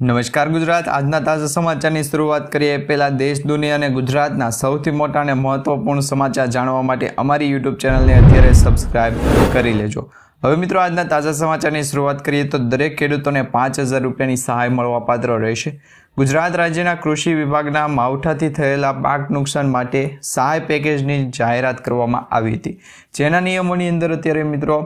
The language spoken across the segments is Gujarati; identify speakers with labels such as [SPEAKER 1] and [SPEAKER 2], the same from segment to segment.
[SPEAKER 1] નમસ્કાર ગુજરાત. આજના તાજા સમાચારની શરૂઆત કરીએ. પહેલાં દેશ, દુનિયા અને ગુજરાતના સૌથી મોટા અને મહત્વપૂર્ણ સમાચાર જાણવા માટે અમારી યુટ્યુબ ચેનલને અત્યારે સબસ્ક્રાઇબ કરી લેજો. હવે મિત્રો, આજના તાજા સમાચારની શરૂઆત કરીએ તો દરેક ખેડૂતોને પાંચ હજાર રૂપિયાની સહાય મળવાપાત્ર રહેશે. ગુજરાત રાજ્યના કૃષિ વિભાગના માવઠાથી થયેલા પાક નુકસાન માટે સહાય પેકેજની જાહેરાત કરવામાં આવી હતી. જેના નિયમોની અંદર અત્યારે મિત્રો,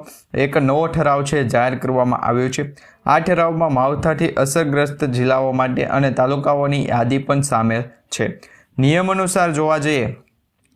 [SPEAKER 1] એક નવો ઠરાવ છે, જાહેર કરવામાં આવ્યો છે. આ ઠરાવમાં માવઠાથી અસરગ્રસ્ત જિલ્લાઓ માટે અને તાલુકાઓની યાદી પણ સામેલ છે. નિયમ અનુસાર જોવા જઈએ,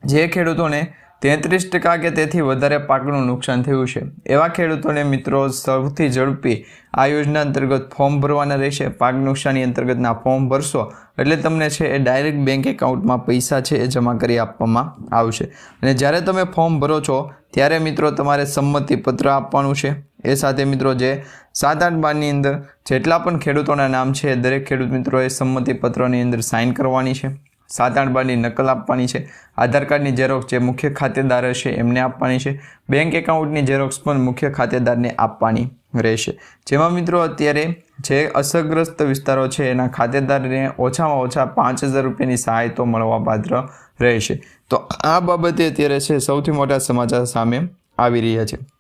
[SPEAKER 1] જે ખેડૂતોને તેત્રીસ ટકા કે તેથી વધારે પાકનું નુકસાન થયું છે, એવા ખેડૂતોને મિત્રો સૌથી ઝડપી આ યોજના અંતર્ગત ફોર્મ ભરવાના રહેશે. પાક નુકસાની અંતર્ગતના ફોર્મ ભરશો એટલે તમને છે એ ડાયરેક્ટ બેંક એકાઉન્ટમાં પૈસા છે એ જમા કરી આપવામાં આવશે. અને જ્યારે તમે ફોર્મ ભરો છો, ત્યારે મિત્રો તમારે સંમતિપત્ર આપવાનું છે. એ સાથે મિત્રો જે સાત આઠ બારની અંદર જેટલા પણ ખેડૂતોના નામ છે, દરેક ખેડૂત મિત્રોએ સંમતિપત્રની અંદર સાઇન કરવાની છે. સાત આઠ બારની નકલ આપવાની છે. આધાર કાર્ડની ઝેરોક્ષ જે મુખ્ય ખાતેદાર હશે એમને આપવાની છે. બેંક એકાઉન્ટની ઝેરોક્ષ પણ મુખ્ય ખાતેદારને આપવાની રહેશે. જેમાં મિત્રો અત્યારે જે અસરગ્રસ્ત વિસ્તારો છે, એના ખાતેદારને ઓછામાં ઓછા પાંચ હજાર રૂપિયાની સહાય તો મળવાપાત્ર રહેશે. તો આ બાબતે અત્યારે છે, સૌથી મોટા સમાચાર સામે આવી રહ્યા છે.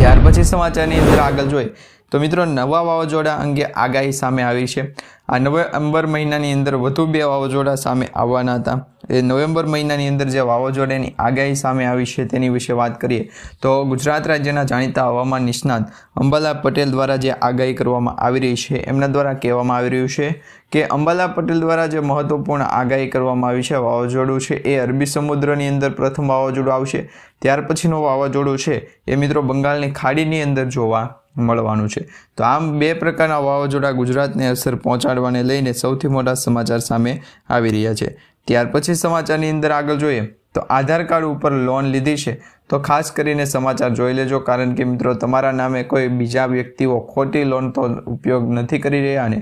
[SPEAKER 1] ત્યાર પછી સમાચારની અંદર આગળ જોઈએ તો મિત્રો નવા વાવાઝોડા અંગે આગાહી સામે આવી છે. આ નવેમ્બર મહિનાની અંદર વધુ બે વાવાઝોડા સામે આવવાના હતા. એ નવેમ્બર મહિનાની અંદર જે વાવાઝોડાની આગાહી સામે આવી છે તેની વિશે વાત કરીએ તો ગુજરાત રાજ્યના જાણીતા હવામાન નિષ્ણાત અંબાલા પટેલ દ્વારા જે આગાહી કરવામાં આવી રહી છે, એમના દ્વારા કહેવામાં આવી રહ્યું છે કે અંબાલા પટેલ દ્વારા જે મહત્વપૂર્ણ આગાહી કરવામાં આવી છે, વાવાઝોડું છે એ અરબી સમુદ્રની અંદર પ્રથમ વાવાઝોડું આવશે, ત્યાર પછીનું વાવાઝોડું છે એ મિત્રો બંગાળની ખાડીની અંદર જોવા મળવાનું છે. તો આમ બે પ્રકારના વાવાઝોડા ગુજરાતને અસર પહોંચાડવાને લઈને સૌથી મોટા સમાચાર સામે આવી રહ્યા છે. ત્યાર પછી સમાચારની અંદર આગળ જોઈએ તો આધાર કાર્ડ ઉપર લોન લીધી છે. તો ખાસ કરીને સમાચાર જોઈ લેજો, કારણ કે મિત્રો તમારા નામે કોઈ બીજા વ્યક્તિઓ ખોટી લોન તો ઉપયોગ નથી કરી રહ્યા અને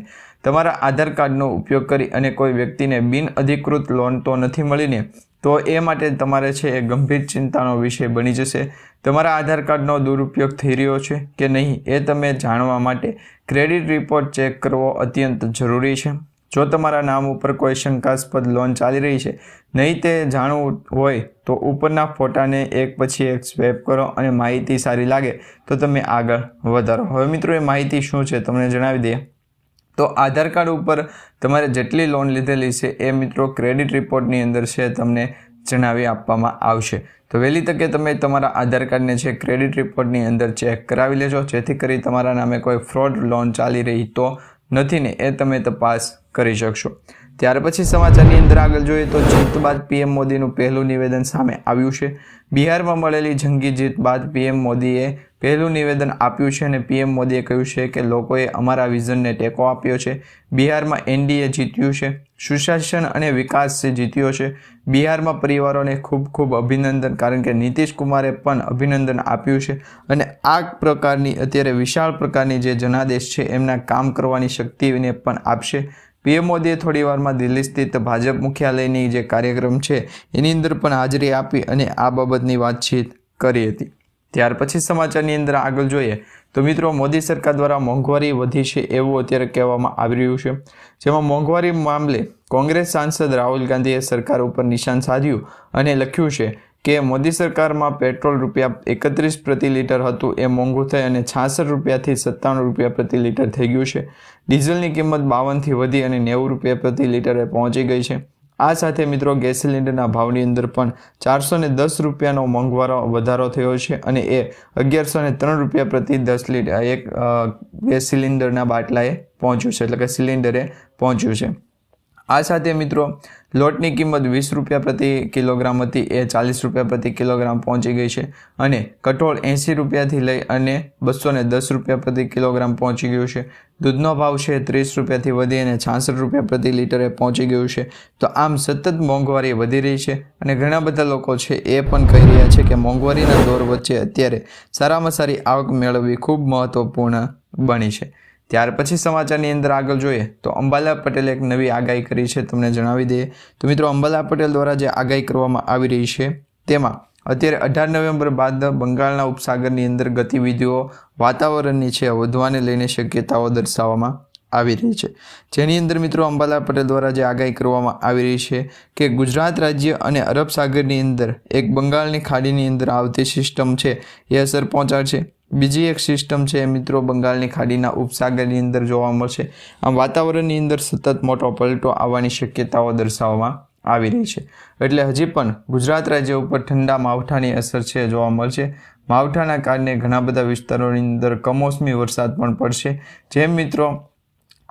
[SPEAKER 1] તમારા આધાર કાર્ડનો ઉપયોગ કરી અને કોઈ વ્યક્તિને બિનઅધિકૃત લોન તો નથી મળીને, તો એ માટે તમારે છે એ ગંભીર ચિંતાનો વિષય બની જશે. તમારા આધાર કાર્ડનો દુરુપયોગ થઈ રહ્યો છે કે નહીં, એ તમે જાણવા માટે ક્રેડિટ રિપોર્ટ ચેક કરવો અત્યંત જરૂરી છે. જો તમારા નામ ઉપર કોઈ શંકાસ્પદ લોન ચાલી રહી છે, નહીં તે જાણવું હોય, તો ઉપરના ફોટાને એક પછી એક સ્વેપ કરો અને માહિતી સારી લાગે તો તમે આગળ વધારો. હવે મિત્રો, એ માહિતી શું છે, તમને જણાવી દઈએ. તો આધાર કાર્ડ ઉપર તમારે જેટલી લોન લીધેલી છે એ મિત્રો ક્રેડિટ રિપોર્ટની અંદર છે તમને જણાવી આપવામાં આવશે. તો વહેલી તકે તમે તમારા આધાર કાર્ડને છે ક્રેડિટ રિપોર્ટની અંદર ચેક કરાવી લેજો. જેથી કરી તમારા નામે કોઈ ફ્રોડ લોન ચાલી રહી તો નથી ને એ તમે તપાસ કરી શકશો. ત્યાર પછી સમાચારની અંદર આગળ જોઈએ તો જીત બાદ પીએમ મોદીનું પહેલું નિવેદન સામે આવ્યું છે. બિહારમાં મળેલી જંગી જીત બાદ પીએમ મોદીએ પહેલું નિવેદન આપ્યું છે અને પીએમ મોદીએ કહ્યું છે કે લોકોએ અમારા વિઝનને ટેકો આપ્યો છે. બિહારમાં એનડીએ જીત્યું છે. સુશાસન અને વિકાસ જીત્યો છે, બિહારમાં પરિવારોને ખૂબ ખૂબ અભિનંદન, કારણ કે નીતિશ કુમારે પણ અભિનંદન આપ્યું છે. અને આ પ્રકારની, અત્યારે વિશાળ પ્રકારની જે જનાદેશ છે, એમના કામ કરવાની શક્તિને પણ આપશે. પીએમ મોદીએ થોડી વારમાં દિલ્હી સ્થિત ભાજપ મુખ્યાલયની જે કાર્યક્રમ છે, એની અંદર પણ હાજરી આપી અને આ બાબતની વાતચીત કરી હતી. ત્યાર પછી સમાચારની અંદર આગળ જોઈએ તો મિત્રો, મોદી સરકાર દ્વારા મોંઘવારી વધી છે એવું અત્યારે કહેવામાં આવી રહ્યું છે. જેમાં મોંઘવારી મામલે કોંગ્રેસ સાંસદ રાહુલ ગાંધીએ સરકાર ઉપર નિશાન સાધ્યું અને લખ્યું છે કે મોદી સરકારમાં પેટ્રોલ રૂપિયા એકત્રીસ પ્રતિ લીટર હતું, એ મોંઘું થઈ અને છાસઠ રૂપિયાથી સત્તાણું રૂપિયા પ્રતિ લીટર થઈ ગયું છે. ડીઝલની કિંમત બાવનથી વધી અને નેવું રૂપિયા પ્રતિ લીટરે પહોંચી ગઈ છે. આ સાથે મિત્રો ગેસ સિલિન્ડરના ભાવની અંદર પણ ચારસો ને દસ રૂપિયાનો મોંઘવારો વધારો થયો છે અને એ અગિયારસો ને ત્રણ રૂપિયા પ્રતિ દસ લીટર એક ગેસ સિલિન્ડરના બાટલાએ પહોંચ્યું છે, એટલે કે સિલિન્ડરે પહોંચ્યું છે. આ સાથે મિત્રો, લોટની કિંમત વીસ રૂપિયા પ્રતિ કિલોગ્રામ હતી, એ ચાલીસ રૂપિયા પ્રતિ કિલોગ્રામ પહોંચી ગઈ છે અને કઠોળ એંસી રૂપિયાથી લઈ અને બસો ને દસ રૂપિયા પ્રતિ કિલોગ્રામ પહોંચી ગયું છે. દૂધનો ભાવ છે ત્રીસ રૂપિયાથી વધી અને છાસઠ રૂપિયા પ્રતિ લીટરે પહોંચી ગયું છે. તો આમ સતત મોંઘવારી વધી રહી છે અને ઘણા બધા લોકો છે એ પણ કહી રહ્યા છે કે મોંઘવારીના દોર વચ્ચે અત્યારે સારામાં સારી આવક મેળવવી ખૂબ મહત્ત્વપૂર્ણ બની છે. ત્યાર પછી સમાચારની અંદર આગળ જોઈએ તો અંબાલા પટેલે એક નવી આગાહી કરી છે, તમને જણાવી દઈએ. તો મિત્રો, અંબાલા પટેલ દ્વારા જે આગાહી કરવામાં આવી રહી છે, તેમાં અત્યારે અઢાર નવેમ્બર બાદ બંગાળના ઉપસાગરની અંદર ગતિવિધિઓ વાતાવરણની છે, વધવાને લઈને શક્યતાઓ દર્શાવવામાં આવી રહી છે. જેની અંદર મિત્રો, અંબાલા પટેલ દ્વારા જે આગાહી કરવામાં આવી રહી છે કે ગુજરાત રાજ્ય અને અરબ સાગરની અંદર એક બંગાળની ખાડીની અંદર આવતી સિસ્ટમ છે, એ અસર પહોંચાડશે. બીજી એક સિસ્ટમ છે મિત્રો બંગાળની ખાડીના ઉપસાગરની અંદર જોવા મળશે. આમ વાતાવરણની અંદર સતત મોટો પલટો આવવાની શક્યતાઓ દર્શાવવામાં આવી રહી છે. એટલે હજી પણ ગુજરાત રાજ્ય ઉપર ઠંડા માવઠાની અસર છે જોવા મળશે. માવઠાના કારણે ઘણા બધા વિસ્તારોની અંદર કમોસમી વરસાદ પણ પડશે. જેમ મિત્રો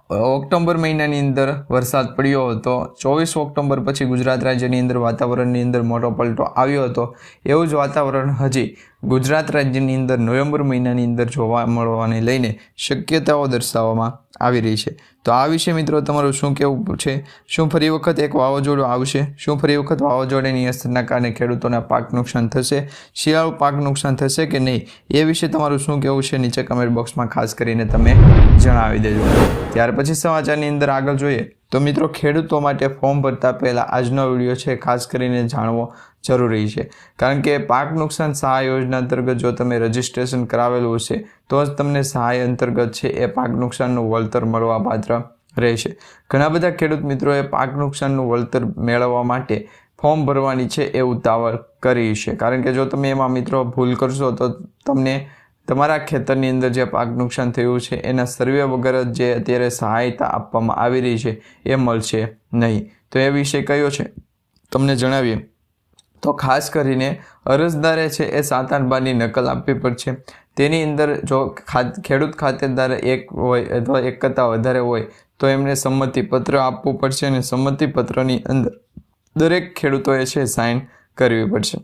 [SPEAKER 1] ઓક્ટોબર મહિનાની અંદર વરસાદ પડ્યો હતો. ચોવીસ ઓક્ટોબર પછી ગુજરાત રાજ્યની અંદર વાતાવરણની અંદર મોટો પલટો આવ્યો હતો. એવું જ વાતાવરણ હજી ગુજરાત રાજ્યની અંદર નવેમ્બર મહિનાની અંદર જોવા મળવાને લઈને શક્યતાઓ દર્શાવવામાં આવી રહી છે. તો આ વિશે મિત્રો તમારું શું કહેવું છે? શું ફરી વખત એક વાવાઝોડું આવશે? શું ફરી વખત વાવાઝોડાની અસરના કારણે ખેડૂતોના પાક નુકસાન થશે? શિયાળુ પાક નુકસાન થશે કે નહીં? એ વિશે તમારું શું કહેવું છે? નીચે કમેન્ટ બોક્સમાં ખાસ કરીને તમે જણાવી દેજો. ત્યાર પછી સમાચારની અંદર આગળ જોઈએ. તો મિત્રો, ખેડૂતો માટે ફોર્મ ભરતા પહેલાં આજનો વીડિયો છે, ખાસ કરીને જાણવો જરૂરી છે. કારણ કે પાક નુકસાન સહાય યોજના અંતર્ગત જો તમે રજીસ્ટ્રેશન કરાવેલું હશે, તો જ તમને સહાય અંતર્ગત છે એ પાક નુકસાનનું વળતર મળવા પાત્ર રહેશે. ઘણા બધા ખેડૂત મિત્રોએ પાક નુકસાનનું વળતર મેળવવા માટે ફોર્મ ભરવાની છે એ ઉતાવળ કરી છે. કારણ કે જો તમે એમાં મિત્રો ભૂલ કરશો તો તમને તમારા ખેતરની અંદર જે પાક નુકસાન થયું છે, એના સર્વે વગર જ અત્યારે સહાયતા આપવામાં આવી રહી છે, એ મળશે નહીં. તો એ વિશે કયો છે? તમને જણાવીએ. તો ખાસ કરીને અરજદારે છે એ સાત આઠ બારની નકલ આપવી પડશે. તેની અંદર જો ખેડૂત ખાતેદાર એક હોય અથવા એક કરતાં વધારે હોય, તો એમને સંમતિપત્ર આપવું પડશે અને સંમતિપત્રની અંદર દરેક ખેડૂતોએ છે સાઇન કરવી પડશે.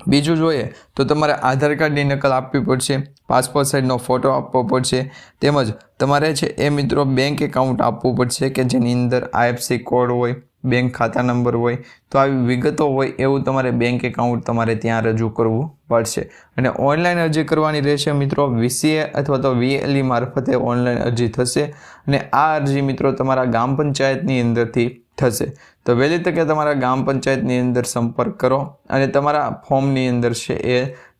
[SPEAKER 1] બીજું જોઈએ તો તમારે આધાર કાર્ડની નકલ આપવી પડશે, પાસપોર્ટ સાઇઝનો ફોટો આપવો પડશે, તેમજ તમારે છે એ મિત્રો બેંક એકાઉન્ટ આપવું પડશે કે જેની અંદર આઈએફસી કોડ હોય બેંક ખાતા નંબર હોય, તો આવી વિગતો હોય એવું તમારે બેંક એકાઉન્ટ તમારે ત્યાં રજૂ કરવું પડશે. અને ઓનલાઈન અરજી કરવાની રહેશે મિત્રો વીસીએ અથવા તો વીએલઈ મારફતે ઓનલાઈન અરજી થશે. અને આ અરજી મિત્રો તમારા ગામ પંચાયતની અંદરથી થશે. તો વહેલી તકે તમારા ગામ પંચાયતની અંદર સંપર્ક કરો અને તમારા ફોર્મની અંદર છે એ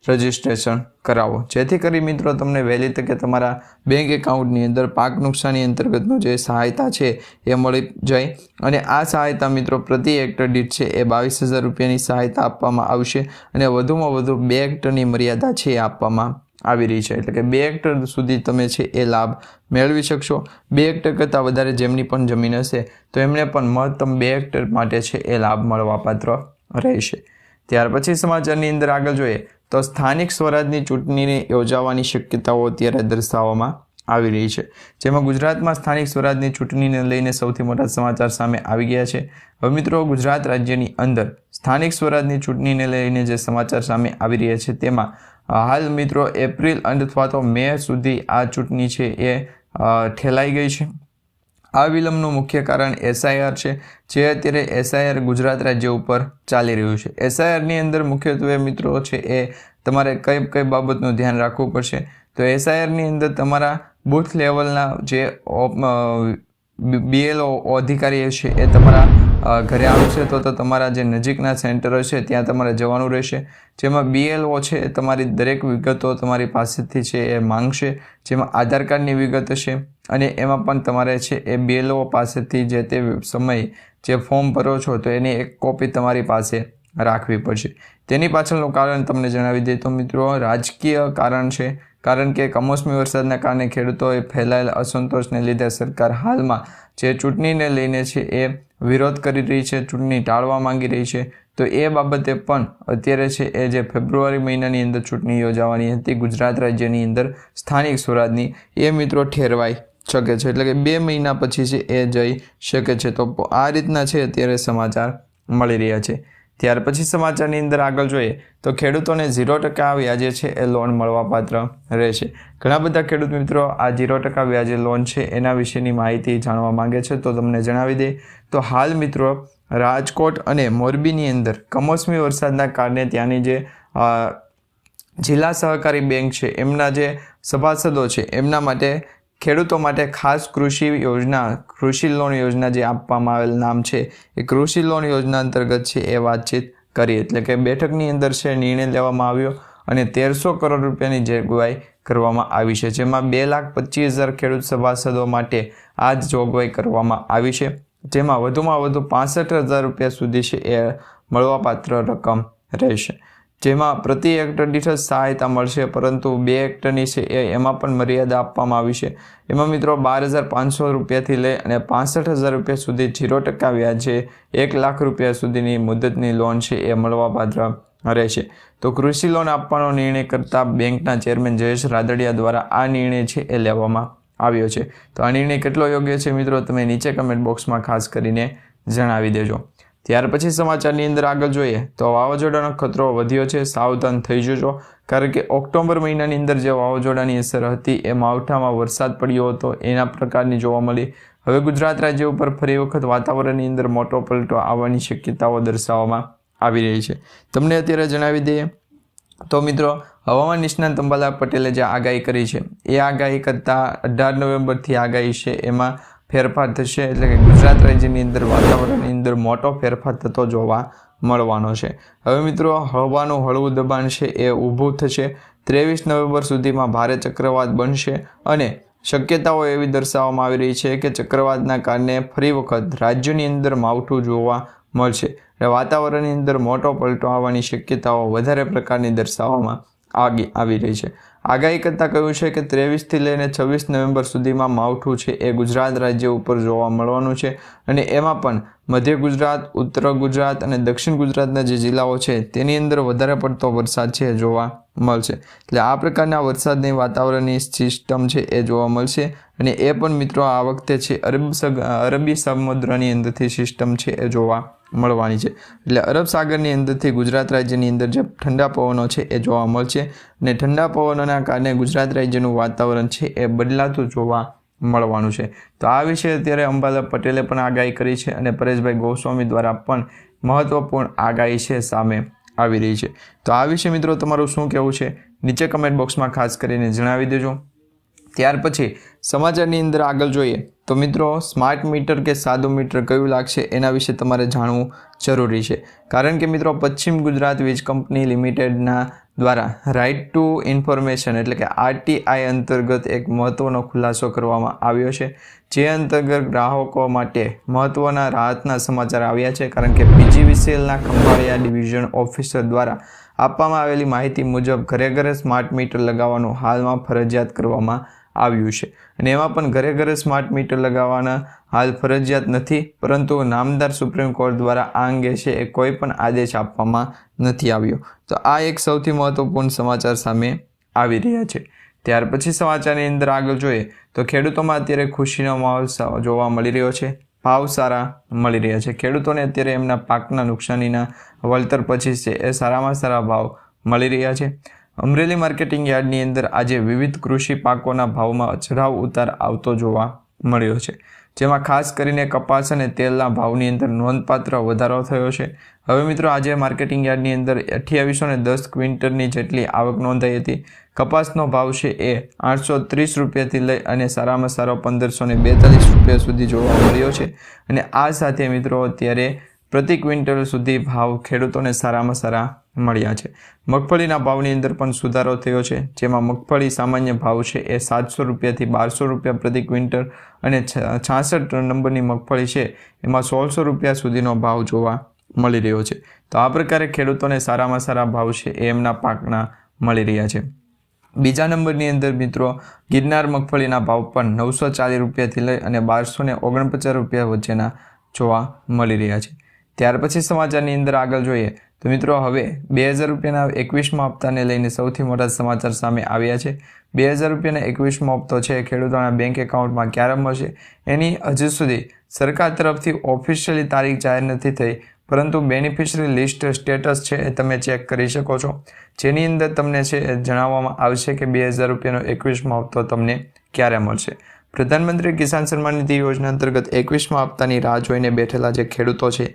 [SPEAKER 1] રજિસ્ટ્રેશન કરાવો. જેથી કરી મિત્રો તમને વહેલી તકે તમારા બેંક એકાઉન્ટની અંદર પાક નુકસાની અંતર્ગતનું જે સહાયતા છે એ મળી જાય. અને આ સહાયતા મિત્રો પ્રતિ હેક્ટર દીઠ છે એ બાવીસ હજાર રૂપિયાની સહાયતા આપવામાં આવશે અને વધુમાં વધુ બે હેક્ટરની મર્યાદા છે એ આપવામાં આવી રહી છે. એટલે કે બે હેક્ટર સુધી તમે છે એ લાભ મેળવી શકશો. બે હેક્ટર કરતાં વધારે જેમની પણ જમીન હશે, તો એમને પણ મહત્તમ બે હેક્ટર માટે છે એ લાભ મળવાપાત્ર રહેશે. ત્યાર પછી સમાચારની અંદર આગળ જોઈએ, તો સ્થાનિક સ્વરાજની ચૂંટણીને યોજાવાની શક્યતાઓ અત્યારે દર્શાવવામાં આવી રહી છે. જેમાં ગુજરાતમાં સ્થાનિક સ્વરાજની ચૂંટણીને લઈને સૌથી મોટા સમાચાર સામે આવી ગયા છે. હવે મિત્રો, ગુજરાત રાજ્યની અંદર સ્થાનિક સ્વરાજની ચૂંટણીને લઈને જે સમાચાર સામે આવી રહ્યા છે, તેમાં હાલ મિત્રો એપ્રિલ અથવા તો મે સુધી આ ચૂંટણી છે એ ઠેલાઈ ગઈ છે. આ વિલંબનું મુખ્ય કારણ એસઆઈઆર છે, જે અત્યારે એસઆઈઆર ગુજરાત રાજ્ય ઉપર ચાલી રહ્યું છે. એસઆઈઆરની અંદર મુખ્યત્વે મિત્રો છે એ, તમારે કઈ કઈ બાબતનું ધ્યાન રાખવું પડશે? તો એસઆઈઆરની અંદર તમારા બૂથ લેવલના જે બીએલઓ અધિકારી છે એ તમારા ઘરે આવશે તો તો તમારા જે નજીકના સેન્ટરો છે, ત્યાં તમારે જવાનું રહેશે. જેમાં બીએલઓ છે તમારી દરેક વિગતો તમારી પાસેથી છે, એ માંગશે. જેમાં આધાર કાર્ડની વિગત હશે, અને એમાં પણ તમારે છે, એ બીએલઓ પાસેથી જે તે સમય જે ફોર્મ ભરો છો, તો એની એક કોપી તમારી પાસે રાખવી પડશે. તેની પાછળનું કારણ તમને જણાવી દઈએ તો મિત્રો, રાજકીય કારણ છે. કારણ કે કમોસમી વરસાદના કારણે ખેડૂતોએ ફેલાયેલા અસંતોષને લીધે સરકાર હાલમાં જે ચૂંટણીને લઈને છે એ વિરોધ કરી રહી છે, ચૂંટણી ટાળવા માંગી રહી છે. તો એ બાબતે પણ અત્યારે છે એ જે ફેબ્રુઆરી મહિનાની અંદર ચૂંટણી યોજાવાની હતી, ગુજરાત રાજ્યની અંદર સ્થાનિક સ્વરાજની, એ મિત્રો ઠેરવાઈ શકે છે. એટલે કે બે મહિના પછી છે એ જઈ શકે છે. તો આ રીતના છે અત્યારે સમાચાર મળી રહ્યા છે. ત્યાર પછી સમાચારની અંદર આગળ જોઈએ તો ખેડૂતોને ઝીરો ટકા વ્યાજે છે એ લોન મળવાપાત્ર રહેશે. ઘણા બધા ખેડૂત મિત્રો આ ઝીરો ટકા વ્યાજે લોન છે એના વિશેની માહિતી જાણવા માંગે છે તો તમને જણાવી દે. તો હાલ મિત્રો રાજકોટ અને મોરબીની અંદર કમોસમી વરસાદના કારણે ત્યાંની જે જિલ્લા સહકારી બેંક છે એમના જે સભાસદો છે એમના માટે ખેડૂતો માટે ખાસ કૃષિ યોજના, કૃષિ લોન યોજના જે આપવામાં આવેલ નામ છે, એ કૃષિ લોન યોજના અંતર્ગત છે એ વાતચીત કરી. એટલે કે બેઠકની અંદર છે, નિર્ણય લેવામાં આવ્યો અને તેરસો કરોડ રૂપિયાની જોગવાઈ કરવામાં આવી છે, જેમાં બે લાખ પચીસ હજાર ખેડૂત સભાસદો માટે આ જ જોગવાઈ કરવામાં આવી છે, જેમાં વધુમાં વધુ પાસઠ હજાર રૂપિયા સુધી છે એ મળવાપાત્ર રકમ રહેશે. જેમાં પ્રતિ હેક્ટર દીઠ સહાયતા મળશે, પરંતુ બે હેક્ટરની છે એ એમાં પણ મર્યાદા આપવામાં આવી છે. એમાં મિત્રો બાર હજાર પાંચસો રૂપિયાથી લઈ અને પાસઠ હજાર રૂપિયા સુધી ઝીરો ટકા વ્યાજે એક લાખ રૂપિયા સુધીની મુદતની લોન છે એ મળવાપાત્ર રહેશે તો કૃષિ લોન આપવાનો નિર્ણય કરતા બેંકના ચેરમેન જયેશ રાદડિયા દ્વારા આ નિર્ણય છે એ લેવામાં આવ્યો છે. તો આ નિર્ણય કેટલો યોગ્ય છે મિત્રો? તમે નીચે કમેન્ટ બોક્સમાં ખાસ કરીને જણાવી દેજો. ત્યાર પછી સમાચારની અંદર આગળ જોઈએ તો વાવાઝોડાનો ખતરો વધ્યો છે, સાવધાન થઈ જજો. કારણ કે ઓક્ટોબર મહિનાની અંદર જે વાવાઝોડાની અસર હતી, એ માવઠામાં વરસાદ પડ્યો હતો. એના પ્રકારની જોવા મળી. હવે ગુજરાત રાજ્ય ઉપર ફરી વખત વાતાવરણની અંદર મોટો પલટો આવવાની શક્યતાઓ દર્શાવવામાં આવી રહી છે. તમને અત્યારે જણાવી દઈએ તો મિત્રો, હવામાન નિષ્ણાંત અંબાલાલ પટેલે જે આગાહી કરી છે, એ આગાહી કરતાં અઢાર નવેમ્બરથી આગાહી છે. એમાં ફેરફાર થશે એટલે કે ગુજરાત રાજ્યની અંદર વાતાવરણની અંદર મોટો ફેરફાર થતો જોવા મળવાનો છે. હવે મિત્રો, હવાનું હળવું દબાણ છે એ ઊભું થશે. ત્રેવીસ નવેમ્બર સુધીમાં ભારે ચક્રવાત બનશે અને શક્યતાઓ એવી દર્શાવવામાં આવી રહી છે કે ચક્રવાતના કારણે ફરી વખત રાજ્યની અંદર માવઠું જોવા મળશે એટલે વાતાવરણની અંદર મોટો પલટો આવવાની શક્યતાઓ વધારે પ્રકારની દર્શાવવામાં આવી રહી છે. આગાહી કરતાં કહ્યું છે કે ત્રેવીસથી લઈને છવ્વીસ નવેમ્બર સુધીમાં માવઠું છે એ ગુજરાત રાજ્ય ઉપર જોવા મળવાનું છે અને એમાં પણ મધ્ય ગુજરાત, ઉત્તર ગુજરાત અને દક્ષિણ ગુજરાતના જે જિલ્લાઓ છે તેની અંદર વધારે પડતો વરસાદ છે જોવા મળશે. એટલે આ પ્રકારના વરસાદની વાતાવરણની સિસ્ટમ છે એ જોવા મળશે અને એ પણ મિત્રો આ વખતે છે અરબ અરબી સમુદ્રની અંદરથી સિસ્ટમ છે એ જોવા મળવાની છે. એટલે અરબ સાગરની અંદરથી ગુજરાત રાજ્યની અંદર જે ઠંડા પવનો છે એ જોવા મળશે અને ઠંડા પવનોના કારણે ગુજરાત રાજ્યનું વાતાવરણ છે એ બદલાતું જોવા મળવાનું છે. તો આ વિશે અત્યારે અંબાલા પટેલે પણ આગાહી કરી છે અને પરેશભાઈ ગોસ્વામી દ્વારા પણ મહત્વપૂર્ણ આગાહી છે સામે આવી રહી છે. તો આ વિશે મિત્રો તમારું શું કહેવું છે? નીચે કમેન્ટ બોક્સમાં ખાસ કરીને જણાવી દેજો. ત્યાર પછી સમાચારની અંદર આગળ જોઈએ તો મિત્રો સ્માર્ટ મીટર કે સાદું મીટર કયું લાગશે એના વિશે તમારે જાણવું જરૂરી છે. કારણ કે મિત્રો, પશ્ચિમ ગુજરાત વીજ કંપની લિમિટેડના દ્વારા રાઇટ ટુ ઇન્ફોર્મેશન એટલે કે આરટીઆઈ અંતર્ગત એક મહત્ત્વનો ખુલાસો કરવામાં આવ્યો છે. જે અંતર્ગત ગ્રાહકો માટે મહત્ત્વના રાહતના સમાચાર આવ્યા છે. કારણ કે પીજીવીસીએલના ખંભાળિયા ડિવિઝન ઓફિસર દ્વારા આપવામાં આવેલી માહિતી મુજબ ઘરે ઘરે સ્માર્ટ મીટર લગાવવાનું હાલમાં ફરજિયાત કરવામાં આવ્યું છે. અને એમાં પણ ઘરે ઘરે સ્માર્ટ મીટર લગાવવાના હાલ ફરજિયાત નથી, પરંતુ નામદાર સુપ્રીમ કોર્ટ દ્વારા આ અંગે છે એ કોઈ પણ આદેશ આપવામાં નથી આવ્યો. તો આ એક સૌથી મહત્વપૂર્ણ સમાચાર સામે આવી રહ્યા છે. ત્યાર પછી સમાચારની અંદર આગળ જોઈએ તો ખેડૂતોમાં અત્યારે ખુશીનો માહોલ જોવા મળી રહ્યો છે. ભાવ સારા મળી રહ્યા છે. ખેડૂતોને અત્યારે એમના પાકના નુકસાનીના વળતર પછી છે એ સારામાં સારા ભાવ મળી રહ્યા છે. અમરેલી માર્કેટિંગ યાર્ડની અંદર આજે વિવિધ કૃષિ પાકોના ભાવમાં ચઢાવ ઉતાર આવતો જોવા મળ્યો છે, જેમાં ખાસ કરીને કપાસ અને તેલના ભાવની અંદર નોંધપાત્ર વધારો થયો છે. હવે મિત્રો, આજે માર્કેટિંગ યાર્ડની અંદર અઠ્યાવીસો ને દસ ક્વિન્ટલની જેટલી આવક નોંધાઈ હતી. કપાસનો ભાવ છે એ આઠસો ત્રીસ રૂપિયાથી લઈ અને સારામાં સારો પંદરસો ને બેતાલીસ રૂપિયા સુધી જોવા મળ્યો છે. અને આ સાથે મિત્રો, અત્યારે પ્રતિ ક્વિન્ટલ સુધી ભાવ ખેડૂતોને સારામાં સારા મળ્યા છે. મગફળીના ભાવની અંદર પણ સુધારો થયો છે, જેમાં મગફળી સામાન્ય ભાવ છે એ સાતસો રૂપિયાથી બારસો રૂપિયા પ્રતિ ક્વિન્ટલ અને છાસઠ નંબરની મગફળી છે, એમાં સોળસો રૂપિયા સુધીનો ભાવ જોવા મળી રહ્યો છે. તો આ પ્રકારે ખેડૂતોને સારામાં સારા ભાવ છે એ એમના પાકના મળી રહ્યા છે. બીજા નંબરની અંદર મિત્રો, ગિરનાર મગફળીના ભાવ પણ નવસો ચાલીસ રૂપિયાથી લઈ અને બારસો ઓગણપચાસ રૂપિયા વચ્ચેના જોવા મળી રહ્યા છે. ત્યાર પછી સમાચારની અંદર આગળ જોઈએ તો મિત્રો હવે બે હજાર રૂપિયાના એકવીસમાં હપ્તાને લઈને સૌથી મોટા સમાચાર સામે આવ્યા છે. બે હજાર રૂપિયાના એકવીસમો હપ્તો છે, ખેડૂતોના બેંક એકાઉન્ટમાં ક્યારે મળશે? એની હજુ સુધી સરકાર તરફથી ઓફિશિયલી તારીખ જાહેર નથી થઈ, પરંતુ બેનિફિશરી લિસ્ટ સ્ટેટસ છે એ તમે ચેક કરી શકો છો. જેની અંદર તમને છે જણાવવામાં આવશે કે બે હજાર રૂપિયાનો એકવીસમો હપ્તો તમને ક્યારે મળશે? પ્રધાનમંત્રી કિસાન સન્માન નિધિ યોજના અંતર્ગત એકવીસમા હપ્તાની રાહ જોઈને બેઠેલા જે ખેડૂતો છે,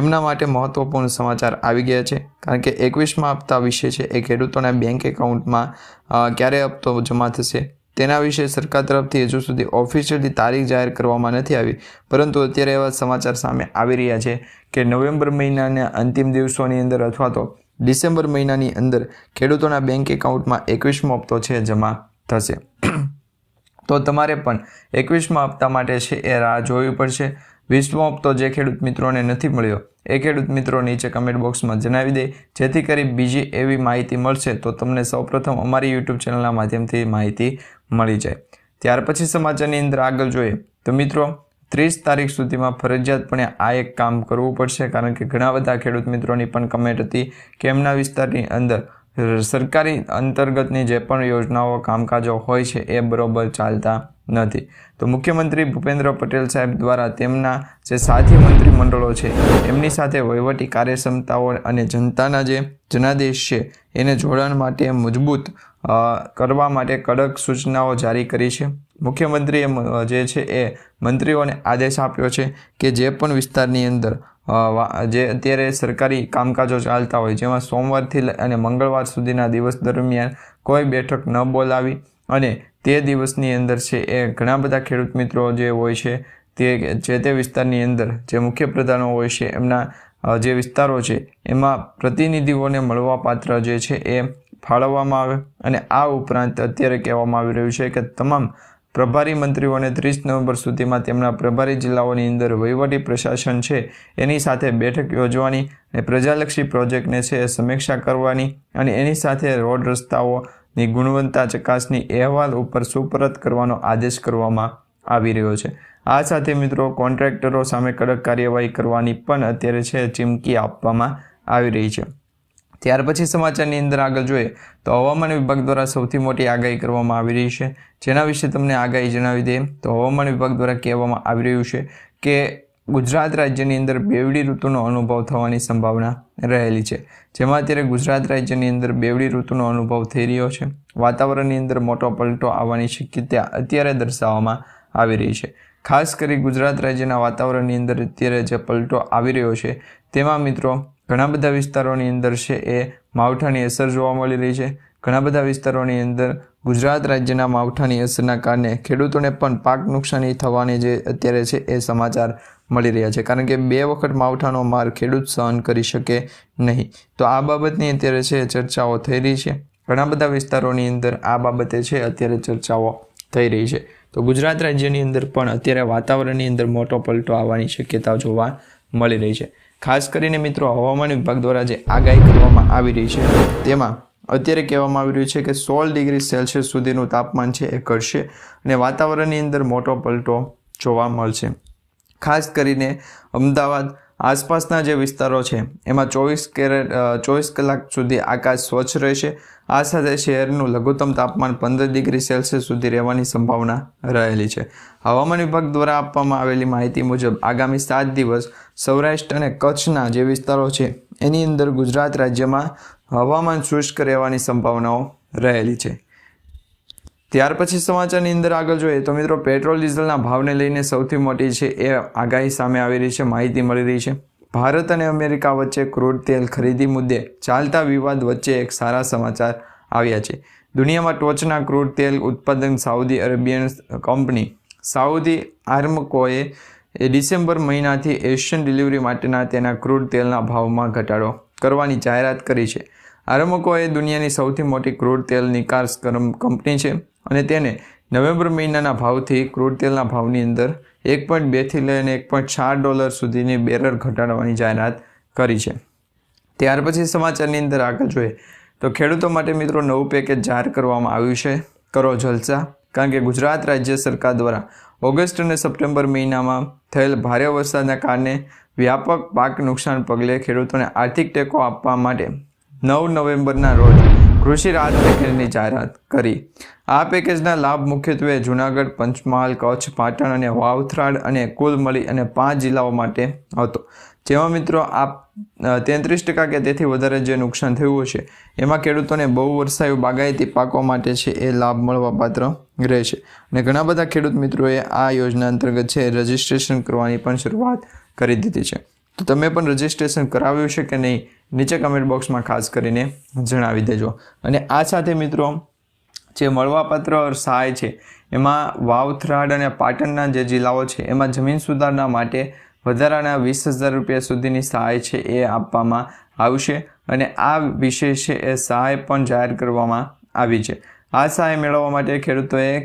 [SPEAKER 1] એમના માટે મહત્વપૂર્ણ સમાચાર આવી ગયા છે. કારણ કે એકવીસમા હપ્તા વિશે છે એ ખેડૂતોના બેંક એકાઉન્ટમાં ક્યારે હપ્તો જમા થશે? તેના વિશે સરકાર તરફથી હજુ સુધી ઓફિશિયલી તારીખ જાહેર કરવામાં નથી આવી. પરંતુ અત્યારે એવા સમાચાર સામે આવી રહ્યા છે કે નવેમ્બર મહિનાના અંતિમ દિવસોની અંદર અથવા તો ડિસેમ્બર મહિનાની અંદર ખેડૂતોના બેંક એકાઉન્ટમાં એકવીસમો હપ્તો છે જમા થશે. તો તમારે પણ એકવીસમા હપ્તા માટે છે એ રાહ જોવી પડશે. વીસમો હપ્તો જે ખેડૂત મિત્રોને નથી મળ્યો, એ ખેડૂત મિત્રો નીચે કમેન્ટ બોક્સમાં જણાવી દે. જેથી કરી બીજી એવી માહિતી મળશે તો તમને સૌપ્રથમ અમારી યુટ્યુબ ચેનલના માધ્યમથી માહિતી મળી જાય. ત્યાર પછી સમાચારની અંદર આગળ જોઈએ તો મિત્રો, ત્રીસ તારીખ સુધીમાં ફરજિયાતપણે આ એક કામ કરવું પડશે. કારણ કે ઘણા બધા ખેડૂત મિત્રોની પણ કમેન્ટ હતી કે એમના વિસ્તારની અંદર સરકારી અંતર્ગતની જે પણ યોજનાઓ, કામકાજો હોય છે, એ બરોબર ચાલતા નથી. તો મુખ્યમંત્રી ભૂપેન્દ્ર પટેલ સાહેબ દ્વારા તેમના જે સાથી મંત્રીમંડળો છે, એમની સાથે વહીવટી કાર્યક્ષમતાઓ અને જનતાના જે જનાદેશ છે, એને જોડાણ માટે મજબૂત કરવા માટે કડક સૂચનાઓ જારી કરી છે. મુખ્યમંત્રીએ જે છે એ મંત્રીઓને આદેશ આપ્યો છે કે જે પણ વિસ્તારની અંદર જે અત્યારે સરકારી કામકાજો ચાલતા હોય, જેમાં સોમવારથી અને મંગળવાર સુધીના દિવસ દરમિયાન કોઈ બેઠક ન બોલાવી અને તે દિવસની અંદર છે એ ઘણા બધા ખેડૂત મિત્રો જે હોય છે, તે જે તે વિસ્તારની અંદર જે મુખ્ય પ્રધાનો હોય છે, એમના જે વિસ્તારો છે, એમાં પ્રતિનિધિઓને મળવાપાત્ર જે છે એ ફાળવવામાં આવે અને આ ઉપરાંત અત્યારે કહેવામાં આવી રહ્યું છે કે તમામ પ્રભારી મંત્રીઓને ત્રીસ નવેમ્બર સુધીમાં તેમના પ્રભારી જિલ્લાઓની અંદર વહીવટી પ્રશાસન છે, એની સાથે બેઠક યોજવાની અને પ્રજાલક્ષી પ્રોજેક્ટને છે સમીક્ષા કરવાની અને એની સાથે રોડ રસ્તાઓની ગુણવત્તા ચકાસણી અહેવાલ ઉપર સુપરત કરવાનો આદેશ કરવામાં આવી રહ્યો છે. આ સાથે મિત્રો કોન્ટ્રાક્ટરો સામે કડક કાર્યવાહી કરવાની પણ અત્યારે છે ચીમકી આપવામાં આવી રહી છે. ત્યાર પછી સમાચારની અંદર આગળ જોઈએ તો હવામાન વિભાગ દ્વારા સૌથી મોટી આગાહી કરવામાં આવી રહી છે. જેના વિશે તમને આગાહી જણાવી દઈએ તો હવામાન વિભાગ દ્વારા કહેવામાં આવી રહ્યું છે કે ગુજરાત રાજ્યની અંદર બેવડી ઋતુનો અનુભવ થવાની સંભાવના રહેલી છે. જેમાં અત્યારે ગુજરાત રાજ્યની અંદર બેવડી ઋતુનો અનુભવ થઈ રહ્યો છે. વાતાવરણની અંદર મોટો પલટો આવવાની શક્યતા અત્યારે દર્શાવવામાં આવી રહી છે. ખાસ કરી ગુજરાત રાજ્યના વાતાવરણની અંદર અત્યારે જે પલટો આવી રહ્યો છે તેમાં મિત્રો ઘણા બધા વિસ્તારોની અંદર છે એ માવઠાની અસર જોવા મળી રહી છે. ઘણા બધા વિસ્તારોની અંદર ગુજરાત રાજ્યના માવઠાની અસરના કારણે ખેડૂતોને પણ પાક નુકસાની થવાની જે અત્યારે છે એ સમાચાર મળી રહ્યા છે. કારણ કે બે વખત માવઠાનો માર ખેડૂત સહન કરી શકે નહીં. તો આ બાબતની અત્યારે છે ચર્ચાઓ થઈ રહી છે. ઘણા બધા વિસ્તારોની અંદર આ બાબતે છે અત્યારે ચર્ચાઓ થઈ રહી છે. તો ગુજરાત રાજ્યની અંદર પણ અત્યારે વાતાવરણની અંદર મોટો પલટો આવવાની શક્યતા જોવા મળી રહી છે. ખાસ કરીને મિત્રો હવામાન વિભાગ દ્વારા જે આગાહી કરવામાં આવી રહી છે, તેમાં અત્યારે કહેવામાં આવી રહ્યું છે કે સોળ ડિગ્રી સેલ્સિયસ સુધીનું તાપમાન છે એ ઘટશે અને વાતાવરણની અંદર મોટો પલટો જોવા મળશે. ખાસ કરીને અમદાવાદ આસપાસના જે વિસ્તારો છે, એમાં ચોવીસ કેરેટ ચોવીસ કલાક સુધી આકાશ સ્વચ્છ રહેશે. આ સાથે શહેરનું લઘુત્તમ તાપમાન પંદર ડિગ્રી સેલ્સિયસ સુધી રહેવાની સંભાવના રહેલી છે. હવામાન વિભાગ દ્વારા આપવામાં આવેલી માહિતી મુજબ, આગામી સાત દિવસ સૌરાષ્ટ્ર અને કચ્છના જે વિસ્તારો છે, એની અંદર ગુજરાત રાજ્યમાં હવામાન શુષ્ક રહેવાની સંભાવનાઓ રહેલી છે. ત્યાર પછી સમાચારની અંદર આગળ જોઈએ તો મિત્રો પેટ્રોલ, ડીઝલના ભાવને લઈને સૌથી મોટી છે એ આગાહી સામે આવી રહી છે, માહિતી મળી રહી છે. ભારત અને અમેરિકા વચ્ચે ક્રૂડ તેલ ખરીદી મુદ્દે ચાલતા વિવાદ વચ્ચે એક સારા સમાચાર આવ્યા છે. દુનિયામાં ટોચના ક્રૂડ તેલ ઉત્પાદન સાઉદી અરેબિયન કંપની સાઉદી આર્મકોએ એ ડિસેમ્બર મહિનાથી એશિયન ડિલિવરી માટેના તેના ક્રૂડ તેલના ભાવમાં ઘટાડો કરવાની જાહેરાત કરી છે. આર્મકોએ દુનિયાની સૌથી મોટી ક્રૂડ તેલ નિકાસ કંપની છે. અને તેને નવેમ્બર મહિનાના ભાવથી ક્રૂડ તેલના ભાવની અંદર એક પોઈન્ટ બેથી લઈને એક પોઈન્ટ ચાર ડોલર સુધીની બેરર ઘટાડવાની જાહેરાત કરી છે. ત્યાર પછી સમાચારની અંદર આગળ જોઈએ તો ખેડૂતો માટે મિત્રો નવું પેકેજ જાહેર કરવામાં આવ્યું છે. કરો જલસા, કારણ કે ગુજરાત રાજ્ય સરકાર દ્વારા ઓગસ્ટ અને સપ્ટેમ્બર મહિનામાં થયેલ ભારે વરસાદના કારણે વ્યાપક પાક નુકસાન પગલે ખેડૂતોને આર્થિક ટેકો આપવા માટે નવ નવેમ્બરના રોજ કૃષિ રાહત પેકેજની જાહેરાત કરી. આ પેકેજના લાભ મુખ્યત્વે જૂનાગઢ, પંચમહાલ, કચ્છ, પાટણ અને વાવથરાડ અને કુલ મળી અને પાંચ જિલ્લાઓ માટે હતો. જેમાં મિત્રો આ તેત્રીસ ટકા કે તેથી વધારે જે નુકસાન થયું છે એમાં ખેડૂતોને બહુ વર્ષાયુ બાગાયતી પાકો માટે છે એ લાભ મળવાપાત્ર રહેશે. અને ઘણા બધા ખેડૂત મિત્રોએ આ યોજના અંતર્ગત છે રજિસ્ટ્રેશન કરવાની પણ શરૂઆત કરી દીધી છે. તો તમે પણ રજિસ્ટ્રેશન કરાવ્યું છે કે નહીં, નીચે કમેન્ટ બોક્સમાં ખાસ કરીને જણાવી દેજો. અને આ સાથે મિત્રો, જે મળવાપાત્ર સહાય છે, એમાં વાવથરાડ અને પાટણના જે જિલ્લાઓ છે, એમાં જમીન સુધારણા માટે વધારાના વીસ હજાર રૂપિયા સુધીની સહાય છે એ આપવામાં આવશે. અને આ વિશે છે એ સહાય પણ જાહેર કરવામાં આવી છે. આ સહાય મેળવવા માટે ખેડૂતોએ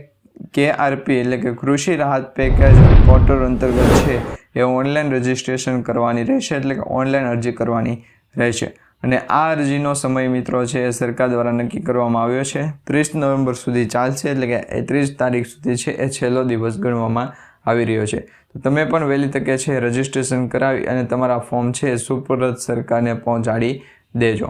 [SPEAKER 1] કેઆરપી એટલે કે કૃષિ રાહત પેકેજ પોર્ટલ અંતર્ગત છે એ ઓનલાઈન રજિસ્ટ્રેશન કરવાની રહેશે, એટલે કે ઓનલાઈન અરજી કરવાની રહેશે. અને આ અરજીનો સમય મિત્રો છે એ સરકાર દ્વારા નક્કી કરવામાં આવ્યો છે. ત્રીસ નવેમ્બર સુધી ચાલશે, એટલે કે એ ત્રીસ તારીખ સુધી છે એ છેલ્લો દિવસ ગણવામાં આવી રહ્યો છે. તો તમે પણ વહેલી તકે છે રજિસ્ટ્રેશન કરાવી અને તમારા ફોર્મ છે એ સુપરત સરકારને પહોંચાડી દેજો.